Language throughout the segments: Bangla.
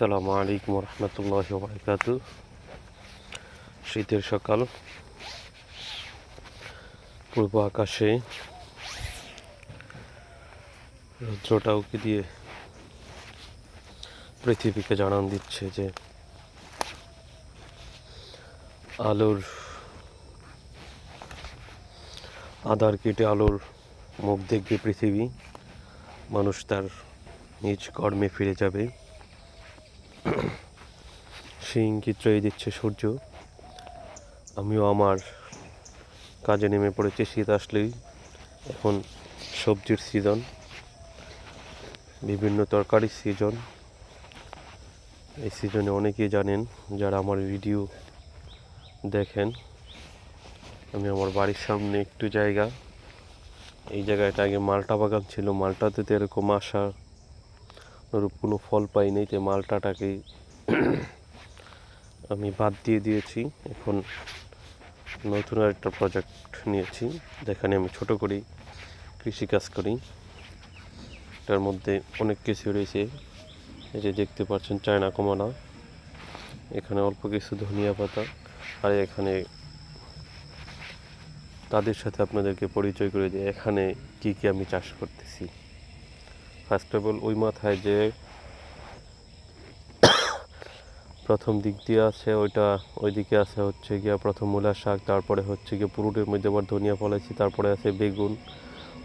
আসসালামু আলাইকুম রহমতুল্লাহ বারকাত শীতের সকাল। পূর্ব আকাশে রৌদ্রটা উকি দিয়ে পৃথিবীকে জানান দিচ্ছে যে আলোর আধার কেটে আলোর মুখ দেখবে পৃথিবী। মানুষ তার নিজ কর্মে ফিরে যাবে। সেই ইঙ্গিতটাই দিচ্ছে সূর্য। আমিও আমার কাজে নেমে পড়েছি শীত আসলেই। এখন সবজির সিজন বিভিন্ন তরকারির সিজন এই সিজনে অনেকেই জানেন, যারা আমার ভিডিও দেখেন, আমি আমার বাড়ির সামনে একটু জায়গা। এই জায়গাটা আগে মালটা বাগান ছিল, মালটাতে তো এরকম আসা ওরূপ কোনো ফল পাইনি যে মালটাটাকে আমি বাদ দিয়ে দিয়েছি। এখন নতুন একটা প্রজেক্ট নিয়েছি, যেখানে আমি ছোট করেই কৃষিকাজ করি। তার মধ্যে অনেক কিছু রয়েছে। এই যে দেখতে পাচ্ছেন, চায়না কমলা, এখানে অল্প কিছু ধনিয়া পাতা, আর এখানে তাদের সাথে আপনাদেরকে পরিচয় করে দিই, এখানে কি কি আমি চাষ করতেছি। ফার্স্ট অফ অল ওই মাথায় যে প্রথম দিক দিয়ে আছে, ওইটা ওইদিকে আছে হচ্ছে গিয়া প্রথম মূলা শাক, তারপরে হচ্ছে গিয়ে পুরুটের মধ্যে আবার ধনিয়া ফলাইছি, তারপরে আছে বেগুন,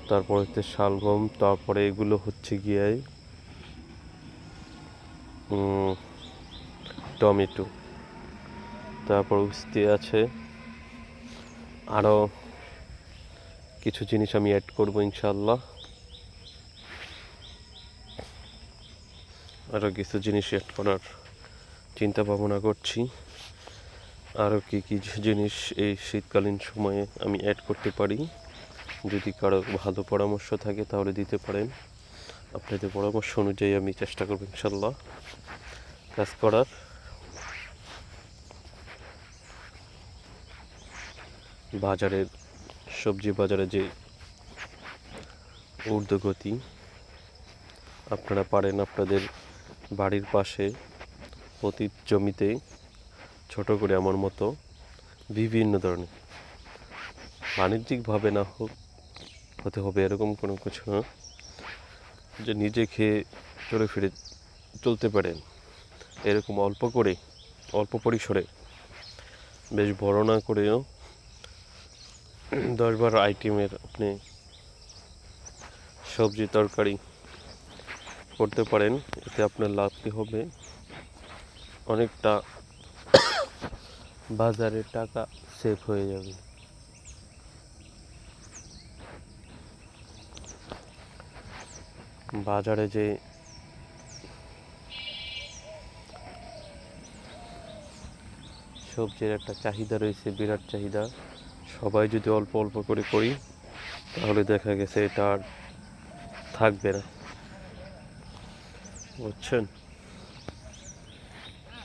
তারপরে হচ্ছে শালগম, তারপরে এগুলো হচ্ছে গিয়ে টমেটো। তারপর উস্তি আছে আরও কিছু জিনিস আমি অ্যাড করব ইনশাল্লাহ আরও কিছু জিনিস অ্যাড করার চিন্তা ভাবনা করছি। আরও কী কী জিনিস এই শীতকালীন সময়ে আমি অ্যাড করতে পারি। যদি কারও ভালো পরামর্শ থাকে তাহলে দিতে পারেন। আপনাদের পরামর্শ অনুযায়ী আমি চেষ্টা করব ইনশাল্লাহ কাজ করার। বাজারের, সবজি বাজারে যে ঊর্ধ্বগতি, আপনারা পারেন আপনাদের বাড়ির পাশে প্রতি জমিতে ছোট করে আমার মতো বিভিন্ন ধরনের বাণিজ্যিকভাবে না হোক হতে হবে এরকম কোনো কিছু না যে নিজে খেয়ে চলে ফিরে চলতে পারেন এরকম অল্প করে, অল্প পরিসরে বেশ বড় না করেও দশ বারো আইটেমের আপনি সবজি, তরকারি করতে পারেন, এতে আপনার লাভ কী হবে। অনেকটা বাজারে টাকা সেভ হয়ে যাবে। বাজারে যে সবজির একটা চাহিদা রয়েছে, বিরাট চাহিদা, সবাই যদি অল্প অল্প করে করি, তাহলে দেখা গেছে এটা আর থাকবে না। বুঝছেন